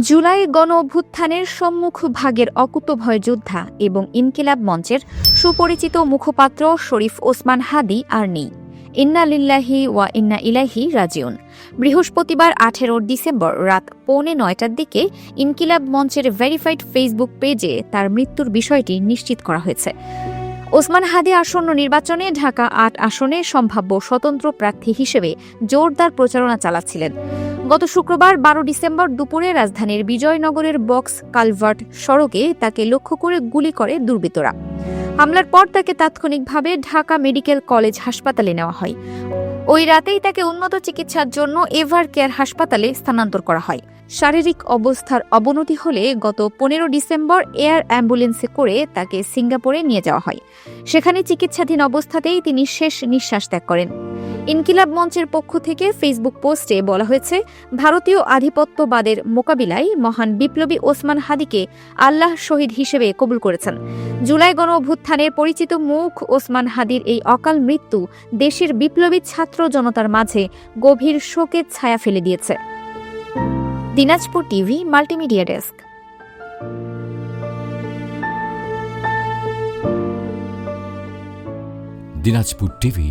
জুলাই গণ অভ্যুত্থানের সম্মুখ ভাগের অকুতভয় যোদ্ধা এবং ইনকিলাব মঞ্চের সুপরিচিত মুখপাত্র শরীফ ওসমান হাদি আর নেই। ইন্না লিল্লাহি ওয়া ইন্না ইলাহি রাজিউন। বৃহস্পতিবার আঠেরো ডিসেম্বর রাত পৌনে নয়টার দিকে ইনকিলাব মঞ্চের ভেরিফাইড ফেসবুক পেজে তার মৃত্যুর বিষয়টি নিশ্চিত করা হয়েছে। ওসমান হাদি আসন্ন নির্বাচনে ঢাকা আট আসনে সম্ভাব্য স্বতন্ত্র প্রার্থী হিসেবে জোরদার প্রচারণা চালাচ্ছিলেন। গত শুক্রবার বারো ডিসেম্বর দুপুরে রাজধানীর বিজয়নগরের বক্স কালভার্ট সড়কে তাকে লক্ষ্য করে গুলি করে দুর্বৃত্তরা। হামলার পর তাকে তাৎক্ষণিকভাবে ঢাকা মেডিকেল কলেজ হাসপাতালে নেওয়া হয়। ওই রাতেই তাকে উন্নত চিকিৎসার জন্য এভার কেয়ার হাসপাতালে স্থানান্তর করা হয়। শারীরিক অবস্থার অবনতি হলে গত পনেরো ডিসেম্বর এয়ার অ্যাম্বুলেন্সে করে তাকে সিঙ্গাপুরে নিয়ে যাওয়া হয়। সেখানে চিকিৎসাধীন অবস্থাতেই তিনি শেষ নিঃশ্বাস ত্যাগ করেন। ইনকিলাব মঞ্চের পক্ষ থেকে ফেসবুক পোস্টে বলা হয়েছে, ভারতীয় আধিপত্যবাদের মোকাবিলায় মহান বিপ্লবী ওসমান হাদিকে আল্লাহ শহীদ হিসেবে কবুল করেছেন। জুলাই গণ অভ্যুত্থানের পরিচিত মুখ ওসমান হাদির এই অকাল মৃত্যু দেশের বিপ্লবী ছাত্র জনতার মাঝে গভীর শোকের ছায়া ফেলে দিয়েছে। Dinajpur TV, multimedia desk. Dinajpur TV